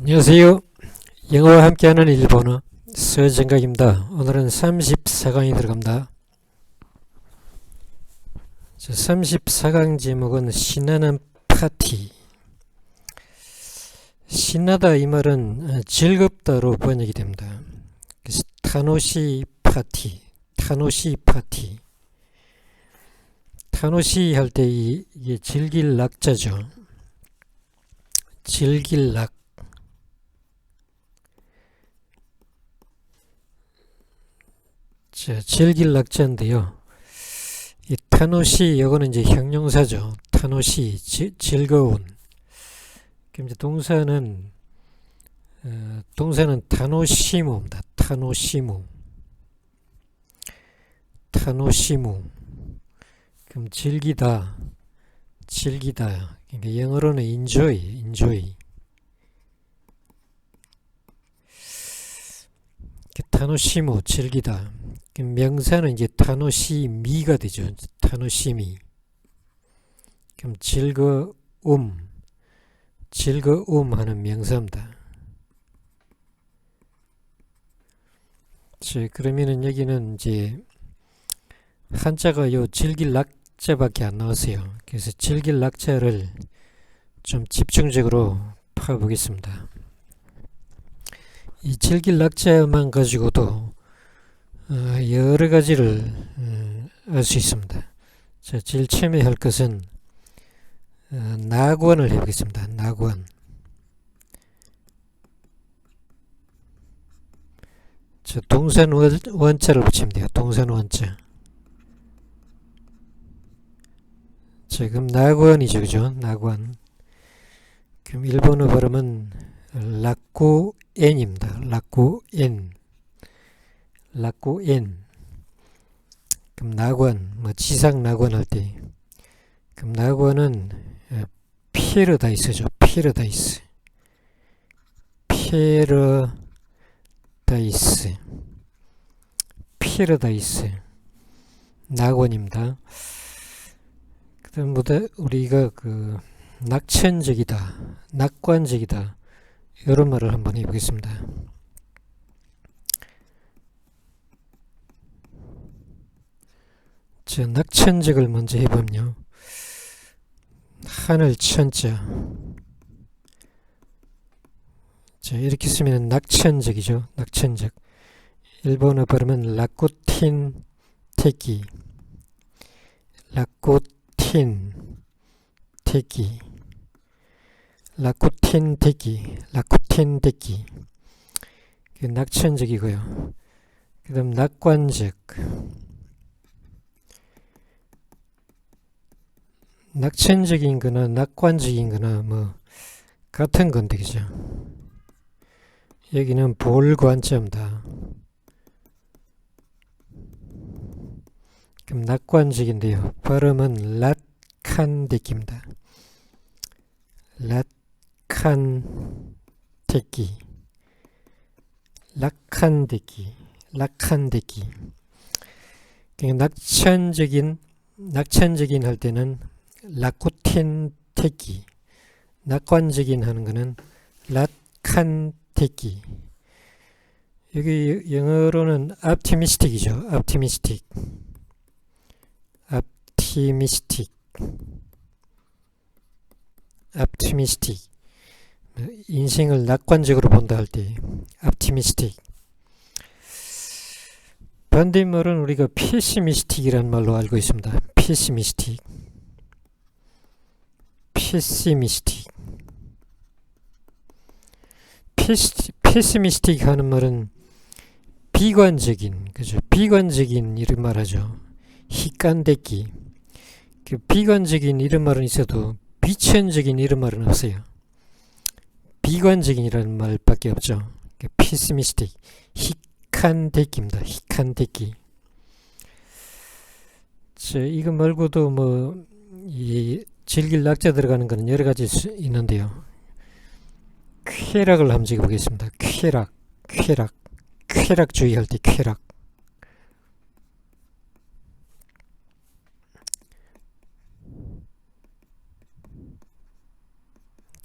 안녕하세요. 영어와 함께하는 일본어 서정각입니다. 오늘은 34강이 들어갑니다. 34강 제목은 신나는 파티. 신나다 이 말은 어, 즐겁다로 번역이 됩니다. 타노시 파티, 타노시 파티. 타노시 할 때 이게 즐길 낙자죠. 즐길 낙. 자, 즐길 낙자인데요. 이 타노시 이거는 이제 형용사죠. 타노시 지, 즐거운. 이제 동사는 어, 동사는 타노시무입니다. 타노시무. 타노시무. 그럼 즐기다. 즐기다. 그러니까 영어로는 enjoy, enjoy. 타노시무 즐기다. 명사는 이제 타노시미가 되죠. 타노시미. 그럼 즐거움, 즐거움 하는 명사입니다. 자, 그러면은 여기는 이제 한자가 요 즐길 낙자밖에 안 나왔어요. 그래서 즐길 낙자를 좀 집중적으로 파보겠습니다. 이 즐길 낙자만 가지고도 어, 여러 가지를 알 수 있습니다. 자, 제일 처음에 할 것은 어, 낙원을 해보겠습니다. 낙원. 자, 동산 원, 원자를 붙이면 돼요. 동산 원자. 자, 그럼 낙원이죠, 그죠? 낙원. 그럼 일본어 발음은 라쿠엔입니다. 라쿠엔. 라쿠엔. 그럼 낙원, 뭐 지상 낙원 할 때. 그럼 낙원은 피에르다이스죠. 피에르다이스. 피에르다이스. 피에르다이스. 낙원입니다. 그 다음보다 우리가 그 낙천적이다, 낙관적이다 이런 말을 한번 해보겠습니다. 자, 낙천적을 먼저 해보면요. 하늘 천자. 자, 이렇게 쓰면 낙천적이죠. 낙천적. 일본어 발음은 라쿠틴 테기. 라쿠틴 테기. 라쿠틴 테기. 라쿠틴 테기. 낙천적이고요. 그 다음 낙관적. 낙천적인 거나 낙관적인 거나 뭐 같은 건데 그죠. 여기는 볼관점다. 그럼 낙관적인데요. 발음은 랏칸데기입니다. 랏칸데기. 락칸데기. 락칸데기. 낙천적인 낙천적인 할 때는 라쿠텐 테기 낙관적인 하는 거는 랏칸 테기 여기 영어로는 optimistic이죠. optimistic optimistic optimistic 인생을 낙관적으로 본다 할 때 optimistic 반대말은 우리가 pessimistic이라는 말로 알고 있습니다. pessimistic pessimistic. pessimistic 하는 말은 비관적인, 그죠? 비관적인 이런 말하죠. 희간대기. 그 비관적인 이런 말은 있어도 비천적인 이런 말은 없어요. 비관적인이라는 말밖에 없죠. 그 pessimistic. 희칸대기입니다. 희칸대기. 자, 이거 말고도 뭐, 이 즐길 낙자 들어가는 것은 여러 가지 있는데요. 쾌락을 한번 적어보겠습니다. 쾌락, 쾌락, 쾌락 주의 할 때 쾌락.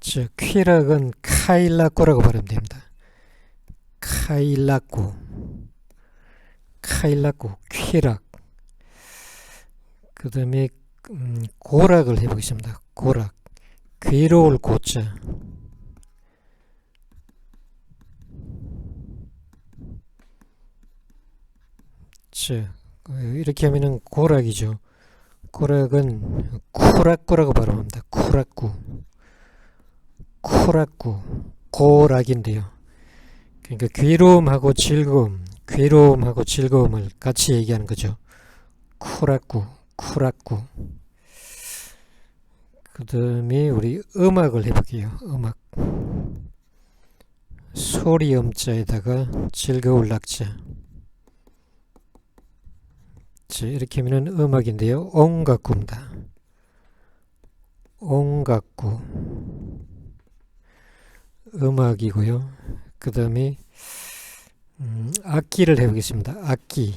저 쾌락은 카일라코라고 발음되면 됩니다. 카일라코, 카일라코, 쾌락. 그 다음에 음, 고락을 해보겠습니다. 고락, 괴로울 고자. 자, 어, 이렇게 하면은 고락이죠. 고락은 쿠락구라고 발음합니다. 쿠락구. 쿠락구. 고락인데요. 그러니까 괴로움하고 즐거움, 괴로움하고 즐거움을 같이 얘기하는 거죠. 쿠락구, 쿠락구. 그 다음에 우리 음악을 해볼게요. 음악. 소리 음자에다가 즐거울 낙자. 자, 이렇게 하면 음악인데요. 온각구입니다. 온각구. 음악이고요. 그 다음에 음, 악기를 해보겠습니다. 악기.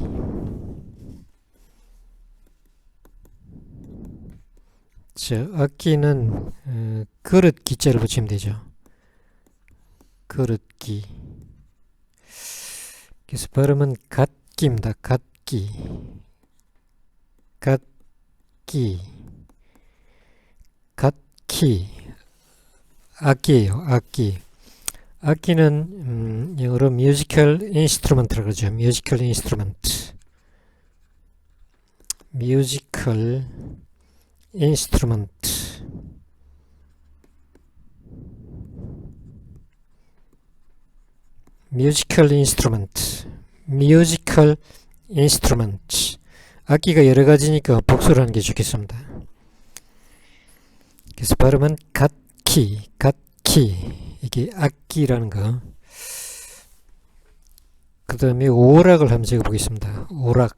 자, 악기는 어, 그릇 기자를 붙이면 되죠. 그릇기. 그래서 발음은 갓기입니다. 갓기. 갓기. 갓키. 악기예요. 악기. 악기는 음, 영어로 뮤지컬 인스트루먼트라고 그러죠. 뮤지컬 인스트루먼트. 뮤지컬 인스트루먼트. 뮤지컬 인스트루먼트. 뮤지컬 인스트루먼트. 악기가 여러 가지니까 복수를 하는 게 좋겠습니다. 그래서 발음은 갓키, 갓키. 이게 악기라는 거. 그 다음에 오락을 한번 적어보겠습니다. 오락.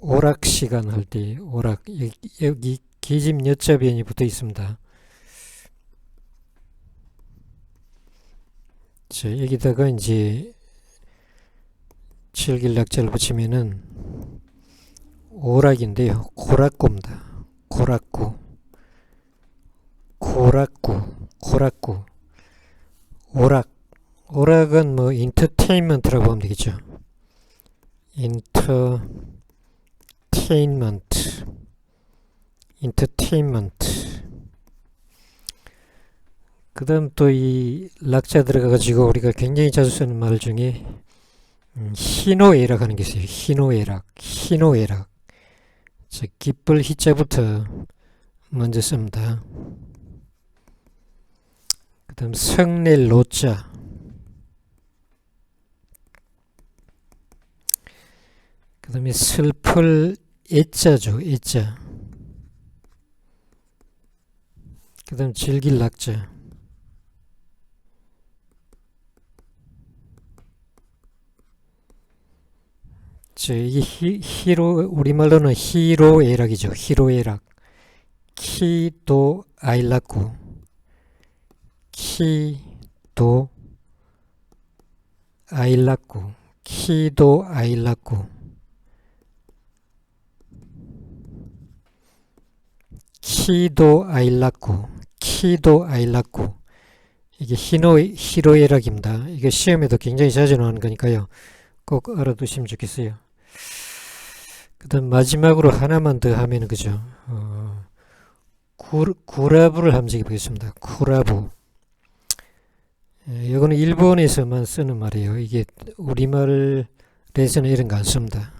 오락 시간 할 때 오락 여기, 계집 여자변이 붙어 있습니다. 자 여기다가 이제 칠길 낙자를 붙이면은 오락인데요. 고락구입니다. 고락구. 고락구. 고락구. 오락. 오락은 뭐 인터테인먼트라고 하면 되겠죠. 인터 인터테인먼트. 그 다음 또 이 락자 들어가가지고 우리가 굉장히 자주 쓰는 말 중에 음, 희노애락 하는 게 있어요. 희노애락. 희노애락. 자, 기쁠 희자부터 먼저 씁니다. 그 다음 성낼 노자. 그 다음에 슬플 애자죠. 애자. 그 다음 즐길 낙자. 저 이게 히, 히로 우리말로는 히로애락이죠. 히로애락. 키도 아일라쿠. 키도 아일라쿠. 키도 아일라쿠. 키도 아일라쿠. 키도 아일라쿠. 이게 히노 히로애락입니다. 이게 시험에도 굉장히 자주 나오는 거니까요. 꼭 알아두시면 좋겠어요. 그 다음 마지막으로 하나만 더 하면 그죠 어, 구, 구라부를 함정해 보겠습니다 구라부 예, 이거는 일본에서만 쓰는 말이에요 이게 우리말에서는 이런 거 안 씁니다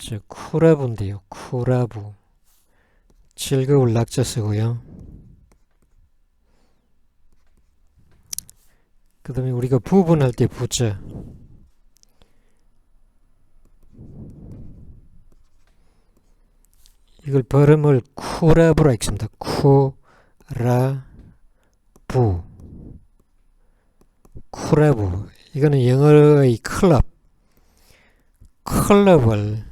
저 쿠라부인데요. 쿠라부. 즐거울 낙자 쓰고요. 그 다음에 우리가 부분할 때 부자. 이걸 발음을 쿠라부라 읽습니다. 쿠라부. 쿠라부. 이거는 영어의 클럽. 클럽을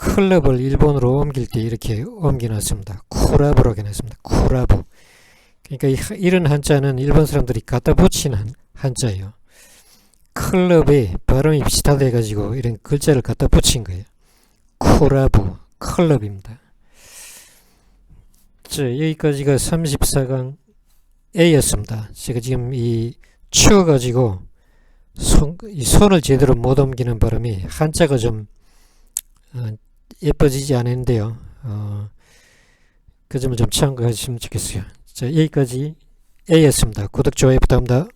클럽을 일본어로 옮길 때 이렇게 옮겨놨습니다. 쿠라부라고 해놨습니다. 쿠라부 그러니까 이런 한자는 일본 사람들이 갖다 붙인 한, 한자예요. 클럽에 발음이 비슷하다 해가지고 이런 글자를 갖다 붙인 거예요. 쿠라부 클럽입니다. 자, 여기까지가 34강 A였습니다. 제가 지금 이 추워가지고 손, 이 손을 제대로 못 옮기는 바람에 한자가 좀 어, 예뻐지지 않았는데요. 어, 그 점을 좀 참고하시면 좋겠어요. 자, 여기까지 A였습니다. 구독, 좋아요 부탁합니다.